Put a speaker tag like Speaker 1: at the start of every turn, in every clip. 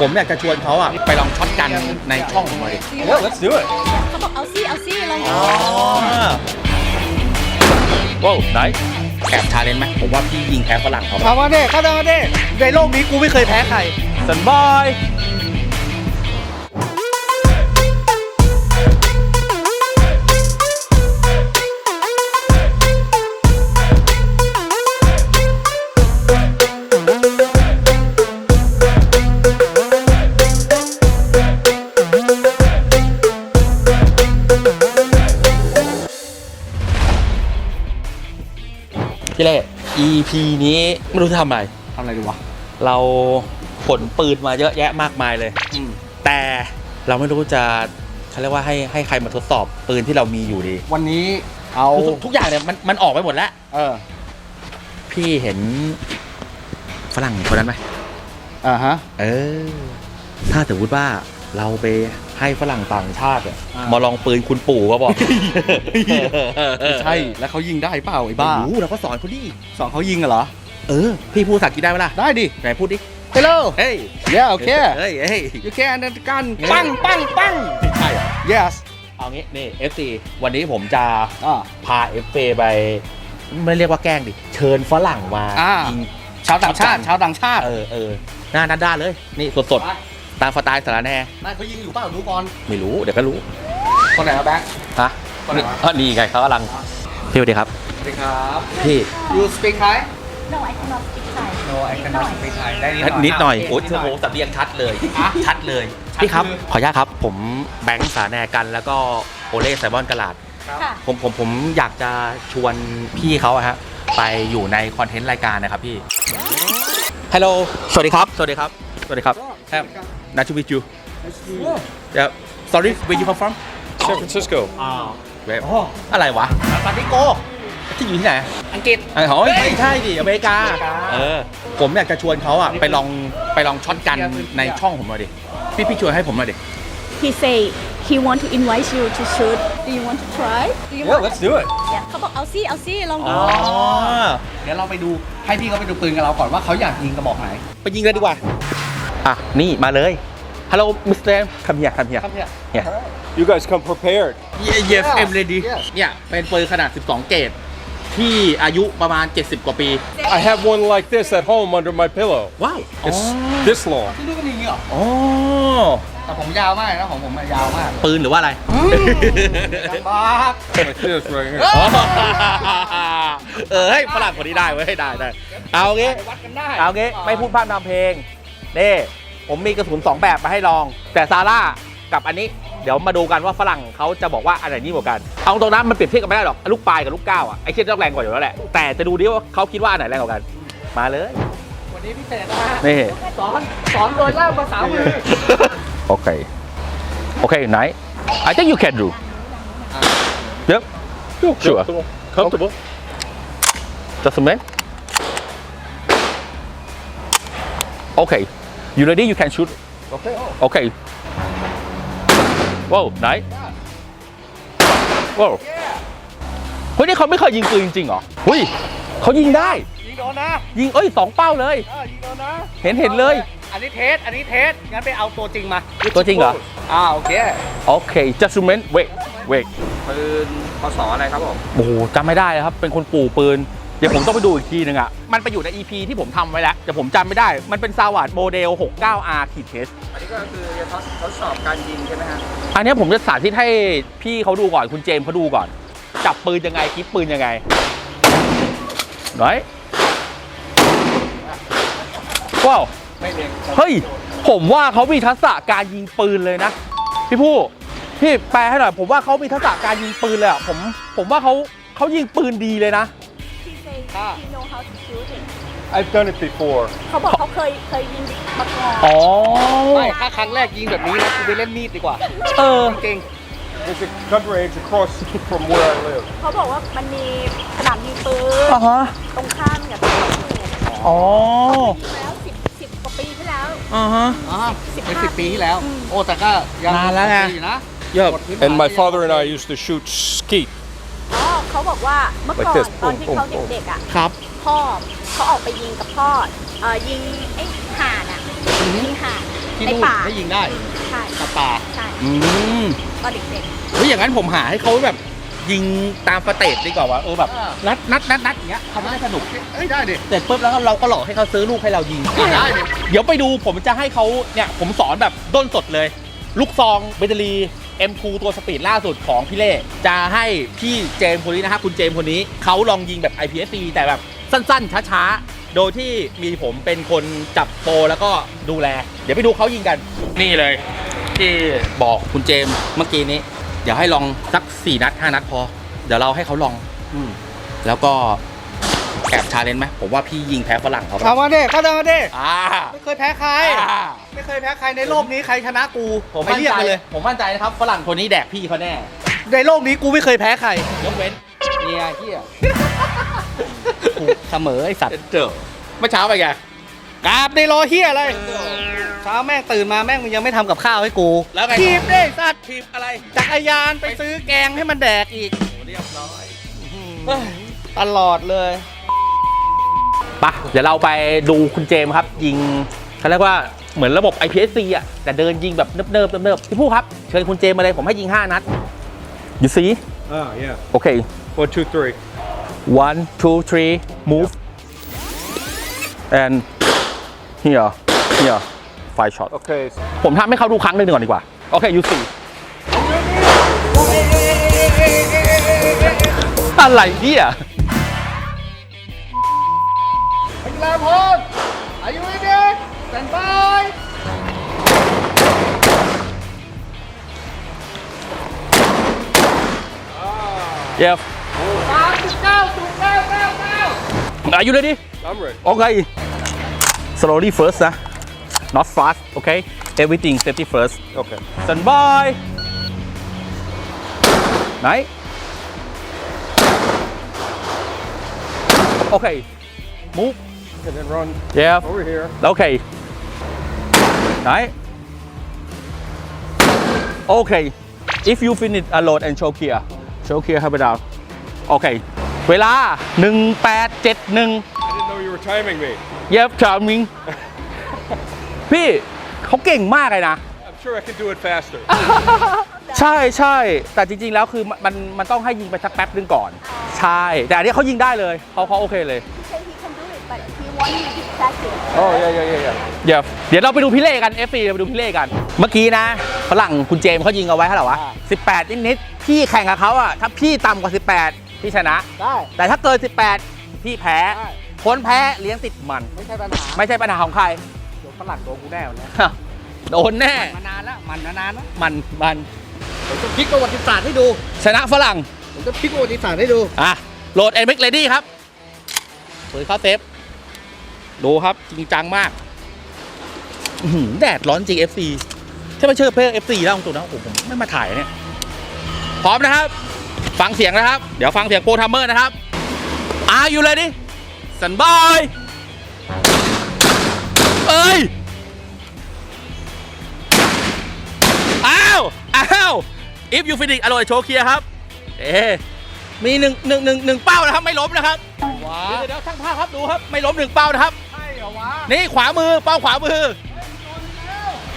Speaker 1: ผมอยากจะชวนเขาอะไปลองช็อตกันในช่องผมหน่อยดิ
Speaker 2: Yeah, let's do it.
Speaker 3: เขาบอกเอาซี่เอาซี่ลอง
Speaker 1: อ๋อ
Speaker 2: Whoa, nice.
Speaker 1: แอบชาเลนจ์ไหมผมว่าพี่ยิงแพ้ฝรั่งเขา
Speaker 4: เอามาเด้เข้ามาเด้ในโลกนี้กูไม่เคยแพ้ใคร
Speaker 2: Stand by.
Speaker 1: พี่ EP นี้ไม่รู้จะทำอะไร
Speaker 4: ทำอะไรดีวะ
Speaker 1: เราขนปืนมาเยอะแยะมากมายเลย
Speaker 4: อืม
Speaker 1: แต่เราไม่รู้จะเขาเรียกว่าให้ให้ใครมาทดสอบปืนที่เรามีอยู่ดี
Speaker 4: วันนี้เอา
Speaker 1: ทุกทุกอย่างเนี่ยมันมันออกไปหมดแล้ว
Speaker 4: เออ
Speaker 1: พี่เห็นฝรั่งคนนั้นไหม
Speaker 4: อ่าฮะ
Speaker 1: เออ ถ้าสมมติว่า เราไปให้ฝรั่งต่างชาติอะ
Speaker 4: อ่าม
Speaker 1: มาลองปืนคุณปู่ก็บอก
Speaker 4: ใช่ แล้วเขายิงได้เปล่าไอ้บ้า
Speaker 1: รู้เราก็สอนเขาดิ
Speaker 4: สอนเขายิงอะเหรอ
Speaker 1: เออ พี่พูดภาษาอังกฤษได้ไหมล่ะ
Speaker 4: ได้ดิ
Speaker 1: ไหนพูดดิ
Speaker 4: Hello
Speaker 1: เฮ้ย
Speaker 4: yeah okay
Speaker 1: เฮ้ยเฮ้ย
Speaker 4: you can นั่นกันปังปังปัง
Speaker 1: ใช่เหรอ
Speaker 4: yes
Speaker 1: เอางี้นี่ FC วันนี้ผมจะ
Speaker 4: อ่า
Speaker 1: พา FA ไป ไม่เรียกว่าแกล้งดิ เชิญฝรั่งมา
Speaker 4: อ่า
Speaker 1: ยิง
Speaker 4: ชาวต่างชาติ ชาวต่างชาติ
Speaker 1: เออเออหน้าด้านๆเลย นี่สดๆ ตามสไตล์สารแหน่
Speaker 4: นั่นเขายิงอยู่เปล่าดูก่อน
Speaker 1: ไม่รู้เดี๋ยวก็รู้
Speaker 4: คนไหนครับแบงค์
Speaker 1: ฮะ
Speaker 4: คนไหนวะ
Speaker 1: เออนี่ไงเขากำลังพี่สวัสดีครับ
Speaker 4: สวัสดีครับ
Speaker 1: พี่
Speaker 4: you speak Thai
Speaker 3: no I cannot speak Thai
Speaker 4: no I cannot speak Thai ได้
Speaker 1: นิดหน่อยะโอ้ย
Speaker 4: นิด
Speaker 1: โอ้
Speaker 4: หน่
Speaker 1: โห
Speaker 4: อย
Speaker 1: สำเนียงชัดเลย
Speaker 4: อะ
Speaker 1: ชัดเลย
Speaker 4: ชัด
Speaker 1: พี่ครับ
Speaker 4: คือ
Speaker 1: ขออนุญาตครับ ผมแบงค์สาแนกัน แล้วก็โอเล่ไซมอนกลาด
Speaker 3: ค่ะ
Speaker 1: ผมผมผมอยากจะชวนพี่เขาอะฮะไปอยู่ในคอนเทนต์รายการนะครับพี่ ฮัลโหล สวัสดีครับ สวัสดีครับ สวัสดีครับ Have nice to meet you yeah sorry where you come from
Speaker 2: San Francisco.
Speaker 1: อ้าวอะไรวะซานติโกที่อยู่ที่ไหน
Speaker 4: อังกฤษ
Speaker 1: ไอ้หอยไม่ใช่ดิอเมริกา เออ ผมอยากจะชวนเขาอะไปลองไปลองช็อตกันในช่องผมหน่อยดิพี่พี่ชวนให้ผมหน่อยดิ
Speaker 3: he say he want to invite you to shoot do you want to try do you
Speaker 2: Yeah,
Speaker 3: want
Speaker 2: let's do it.
Speaker 3: yeah เขาบอกเอาซี่เอาซี่ลอง
Speaker 1: อ๋
Speaker 3: ดู
Speaker 1: อ
Speaker 4: เดี๋ยวเราไปดูให้พี่เขาไปดูปืนกับเราก่อนว่าเขาอยากยิงกระบอกไหน
Speaker 1: ไปยิงเลยดีกว่า อะ นี่มาเลย ฮัลโหลมิสเตอร์คัมเฮียคัมเฮีย
Speaker 4: ครับเนี่ย
Speaker 1: เนี่ย
Speaker 2: You guys come prepared.
Speaker 1: yes
Speaker 4: Yeah.
Speaker 1: I'm ready
Speaker 4: Yes.
Speaker 1: เนี่ยเป็นปืนขนาด 12 เกรดที่อายุประมาณ 70 กว่าปี
Speaker 2: I have one like this at home under my pillow.
Speaker 1: ว้าว
Speaker 2: It's this long.
Speaker 4: ที่นี่ก็มีอย่างนี้เหรอ
Speaker 1: อ๋อ
Speaker 4: แต่ผมยาวมากนะของผมอะยาวมาก
Speaker 1: ปืนหรือว่าอะไร
Speaker 4: ลำบาก
Speaker 2: Like this right here.
Speaker 1: เออให้ยฝรั่งคนนี้ได้เว้ยได้ได้เอางี้
Speaker 4: วัดกันได้
Speaker 1: เอางี้ไม่พูดพร่ำทำเพลง นี่ผมมีกระสุน2 แบบมาให้ลอง แต่ซาร่ากับอันนี้เดี๋ยวมาดูกันว่าฝรั่งเขาจะบอกว่าอันไหนนี่กว่ากัน เอาตรงนั้นมันเปรียบเทียบกันไม่ได้หรอกลูกปลายกับลูกก้าวอะไอ้เชี่ยต้องแรงกว่าอยู่แล้วแหละแต่จะดูดิว่าเขาคิดว่าอันไหนแรงกว่ากัน มาเลย
Speaker 4: วันนี้พิเศษนะฮะ
Speaker 1: นี่
Speaker 4: สอนสอนโดยล่ามภาษามือ
Speaker 1: โอเคโอเคไหน I think you can do Yep
Speaker 2: Feel
Speaker 1: Sure.
Speaker 2: comfortable. Comfortable.
Speaker 1: just a minute Okay you ready you can shoot
Speaker 4: Okay.
Speaker 1: Okay. Wow, nice. Wow. เฮ้ยนี่เขาไม่เคยยิงปืนจริงๆเหรอเฮ้ยเขายิงได้
Speaker 4: ยิงโดนนะ
Speaker 1: ยิงเอ้ยสองเป้าเลย
Speaker 4: เออยิงโดนนะ
Speaker 1: เห็นเห็นเลย
Speaker 4: อันนี้เทส อันนี้เทส งั้นไปเอาตัวจริงมา
Speaker 1: ตัวจริงเหรอ
Speaker 4: อ่าโอเค
Speaker 1: โอเค just a minute wait wait
Speaker 4: ปืนพศอะไรครับผม
Speaker 1: โอ้โหจำไม่ได้แล้วครับ เป็นคนปู่ปืน เดี๋ยวผมต้องไปดูอีกทีนึงอะ มันไปอยู่ใน EP ที่ผมทำไว้แล้ว แต่ผมจำไม่ได้ มันเป็นซาวาดโมเดล 69R ขีดเทส
Speaker 4: อันนี้ก็คือจะทดสอบการยิงใช่ไหมฮะ
Speaker 1: อันเนี้ยผมจะสาธิตให้พี่เขาดูก่อนคุณเจมส์เขาดูก่อน จับปืนยังไงคิดปืนยังไงไหนว้าว
Speaker 4: ไม่เล็ง
Speaker 1: เฮ้ย ผมว่าเขามีทักษะการยิงปืนเลยนะ พี่ผู้พี่แปลให้หน่อย ผมว่าเขามีทักษะการยิงปืนเลยอะผม ผมว่าเขาเขายิงปืนดีเลยนะ
Speaker 3: he say he know how to shoot it
Speaker 2: I've done it before.
Speaker 3: เขาบอกเขาเคยเคยยิงมาก่อน
Speaker 1: อ๋อ
Speaker 4: ไม่ถ้าครั้งแรกยิงแบบนี้นะกูไปเล่นมีดดีกว่า
Speaker 1: เออ
Speaker 4: จริง
Speaker 2: There's a gun range across from where I live.
Speaker 3: เขาบอกว่ามันมีสนามยิงปืน
Speaker 1: อะฮะ
Speaker 3: ตรงข้ามกับที่เขาอยู่
Speaker 1: อ๋อ
Speaker 3: แล้วสิบสิบกว่าปีที่แล้ว
Speaker 1: อ่าฮะ
Speaker 4: อ๋อ
Speaker 3: สิบ
Speaker 4: เป็น
Speaker 3: ห้า
Speaker 4: สิบปีที่แล้ว
Speaker 3: อืม
Speaker 4: โอ้แต่ก็ยัง
Speaker 1: นานแล้วไง
Speaker 4: ดีอยู่นะ
Speaker 1: เยอะ
Speaker 4: กดพื้นฐาน
Speaker 2: And my father and I used to shoot skeet.
Speaker 3: อ๋อเขาบอกว่าเมื่อก่อน
Speaker 2: Like this
Speaker 3: ตอนที่
Speaker 2: boom,
Speaker 3: เขา
Speaker 2: boom, boom
Speaker 3: เด็กๆอะ
Speaker 1: ครับ
Speaker 3: พ่อเขาออกไปยิงกับพ่อเอ่อยิงไอ้ห่านอะยิงห่าน
Speaker 4: ที่
Speaker 3: ใน
Speaker 4: นู่น
Speaker 3: ป่า
Speaker 4: ให้ยิงได้
Speaker 3: ใช่
Speaker 4: สัตว์ป่า
Speaker 3: ใช่
Speaker 1: อืม
Speaker 3: ตอนเด็ก
Speaker 1: เฮ้ยอย่างนั้นผมหาให้เขาแบบยิงตามสเตจดีกว่าว่าเออแบบ
Speaker 4: อ่า
Speaker 1: นัดนัดนัดนัดอย่างเงี้ยเขาจะได้สนุก
Speaker 4: เอ้ยได้ดิ
Speaker 1: เสร็จปุ๊บแล้วก็เราก็หลอกให้เขาซื้อลูกให้เรายิง
Speaker 4: ได้ดิ
Speaker 1: เดี๋ยวไปดูผมจะให้เขาเนี่ยผมสอนแบบด้นสดเลย ลูกซองเบตเตอรี่ M2 ตัวสปีดล่าสุดของพี่เล่จะให้พี่เจมส์คนนี้นะครับคุณเจมส์คนนี้เขาลองยิงแบบ IPSC แต่แบบสั้นๆ ช้าๆ โดยที่มีผมเป็นคนจับโปรแล้วก็ดูแล เดี๋ยวไปดูเขายิงกัน นี่เลย ที่บอกคุณเจมส์เมื่อกี้นี้ เดี๋ยวให้ลองสัก 4 นัด 5 นัดพอ เดี๋ยวเราให้เขาลอง
Speaker 4: อ
Speaker 1: แล้วก็ แอบชาเลนจ์ไหมผมว่าพี่ยิงแพ้ฝรั่งเขาไป
Speaker 4: เอามาดิเข้ามาดิ
Speaker 1: อ่า
Speaker 4: ไม่เคยแพ้ใคร
Speaker 1: อ่า
Speaker 4: ไม่เคยแพ้ใครในโลกนี้ใครชนะกู
Speaker 1: ผม
Speaker 4: ไป
Speaker 1: มั่น
Speaker 4: เรียก
Speaker 1: ใจ
Speaker 4: มาเลย
Speaker 1: ผมมั่นใจนะครับฝรั่งคนนี้แดกพี่เขาแน่
Speaker 4: ในโลกนี้กูไม่เคยแพ้ใคร
Speaker 1: ยกเว้น
Speaker 4: เนี่ยเฮียกูเสมอไอสัตว์
Speaker 1: เจอเมื่อเช้าไปไง
Speaker 4: กราบในรอเฮียอะไรเช้าแม่งตื่นมาแม่งมึงยังไม่ทำกับข้าวให้กู
Speaker 1: แล้วไง
Speaker 4: ทีบได้สัตว์
Speaker 1: ทีมอะไร
Speaker 4: จักรยานไปซื้อแกงให้มันแดกอีก
Speaker 1: เรียบร้อย
Speaker 4: ตลอดเลย
Speaker 1: ปะเดี๋ยวเราไปดูคุณเจมส์ครับ ยิงเขาเรียกว่าเหมือนระบบ IPSC อะแต่เดินยิงแบบเนิบๆเนิบๆพี่ผู้ครับ เชิญคุณเจมส์มาเลยผมให้ยิง 5 นัด you see
Speaker 2: Ah, yeah.
Speaker 1: okay
Speaker 2: One, two, three.
Speaker 1: one two three move and here here five shot
Speaker 2: Okay.
Speaker 1: ผมทำให้เขาดูครั้งหนึ่งก่อนดีกว่า โอเค you see อะไรเนี่ย
Speaker 4: have horn. Are you in? Stand by.
Speaker 1: Yeah.
Speaker 4: Ah.
Speaker 1: Are you ready?
Speaker 2: I'm ready.
Speaker 1: Okay. Slowly first, huh? not fast, okay? Everything safety first.
Speaker 2: Okay.
Speaker 1: Stand by. Right? Okay. Move.
Speaker 2: And then run
Speaker 1: yeah
Speaker 2: over here.
Speaker 1: โอเคไหนโอเค if you finish alone and choke here choke here have it down โอเคเวลา 1871
Speaker 2: I didn't know you were timing me.
Speaker 1: เย็บชามิงพี่เขาเก่งมากเลยนะ
Speaker 2: I'm sure I can do it faster.
Speaker 1: ใช่ใช่แต่จริง ๆ แล้วคือมันมันมันต้องให้ยิงไปสักแป๊บนึงก่อน ใช่ แต่อันนี้เขายิงได้เลยเขาเขาโอเคเลย
Speaker 3: but he want you to practice
Speaker 2: Oh, yeah, yeah, yeah, yeah.
Speaker 1: เดี๋ยวเดี๋ยวเราไปดูพี่เล่กัน FC เราไปดูพี่เล่กัน เมื่อกี้นะฝรั่งคุณเจมส์เขายิงเอาไว้เท่าไหร่วะ18 นิดๆพี่แข่งกับเขาอะถ้าพี่ต่ำกว่า 18 พี่ชนะ
Speaker 4: ได้
Speaker 1: แต่ถ้าเกิน 18 พี่แพ้
Speaker 4: ได้
Speaker 1: คนแพ้เลี้ยงติดมัน
Speaker 4: ไม่ใช่ปัญหา
Speaker 1: ไม่ใช่ปัญหาของใคร
Speaker 4: เดี๋ยวฝรั่งโดนกูแน่วันเนี้ย
Speaker 1: โดนแน่
Speaker 4: มานานแล้วมันมานานแล้ว
Speaker 1: มันมัน
Speaker 4: ผมจะพลิกประวัติศาสตร์ให้ดู
Speaker 1: ชนะฝรั่ง
Speaker 4: ผมจะพลิกประวัติศาสตร์ให้ดู
Speaker 1: อะโหลด n m x Ready ครับเปิดเข้าเซฟ ดูครับจริงจังมากอื้อหือแดดร้อนจริง FC ถ้าไม่เชื่อเพื่อ FC แล้วตรงๆนะโอ้โหผมไม่มาถ่ายเนี่ยพร้อมนะครับ ฟังเสียงนะครับ เดี๋ยวฟังเสียงโปรทัมเมอร์นะครับ Are you ready สันบายเอ้ยอ้าวอ้าว if you finish อร่อยโชว์เคลียร์ครับ เอ๊ะมีหนึ่งหนึ่งหนึ่งหนึ่งเป้านะครับ ไม่ล้มนะครับ
Speaker 4: ว้า
Speaker 1: เดี๋ยวเดี๋ยวช่างภาพครับดูครับ ไม่ล้มหนึ่งเป้านะครับ
Speaker 4: ใช่เหรอวะ
Speaker 1: นี่ขวามือเป้าขวามือ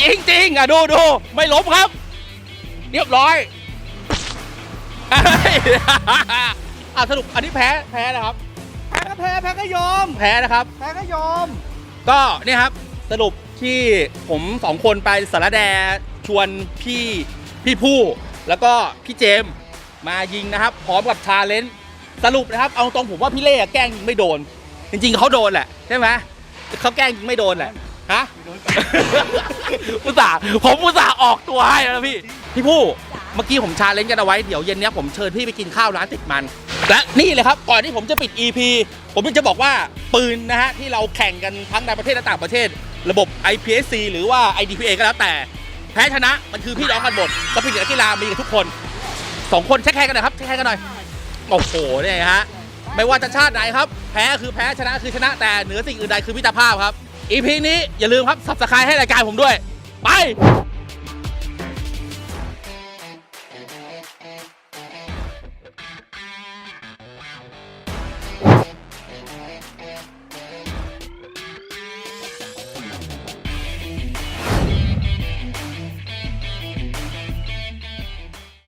Speaker 1: จริงจริงๆอะดูดูไม่ล้มครับ เรียบร้อยเอ้ยอะสรุปอันนี้แพ้แพ้นะครับ
Speaker 4: แพ้ก็แพ้แพ้ก็ยอม
Speaker 1: แพ้นะครับ
Speaker 4: แพ้ก็ยอม
Speaker 1: ก็เนี่ยครับสรุปที่ผมสองคนไปสารแดชวนพี่พี่ผู้แล้วก็พี่เจมส์มายิงนะครับ พร้อมกับชาเลนจ์สรุปนะครับ เอาตรงผมว่าพี่เล่อะแกล้งยิงไม่โดน จริง ๆเขาโดนแหละใช่ไหม เขาแกล้งยิงไม่โดนแหละฮะอุตส่าห์ผมอุตส่าห์ออกตัวให้แล้วนะพี่พี่ผู้เมื่อกี้ผมชาเลนจ์กันเอาไว้เดี๋ยวเย็นเนี้ยผมเชิญพี่ไปกินข้าวร้านติดมัน และนี่เลยครับก่อนที่ผมจะปิด EP ผมจะบอกว่าปืนนะฮะที่เราแข่งกันทั้งในประเทศและต่างประเทศ ระบบ IPSC หรือว่า IDPA ก็แล้วแต่ แพ้ชนะมันคือพี่น้องกันหมดสปิริตนักกีฬามีกับทุกคนสองคนแช็คแค่กันหน่อยครับแช็คแค่กันหน่อยโอ้โหเนี่ยฮะ ไม่ว่าจะชาติไหนครับ แพ้คือแพ้ชนะคือชนะแต่เหนือสิ่งอื่นใดคือมิตรภาพครับอีพีนี้อย่าลืมครับสับสกายให้รายการผมด้วย ไป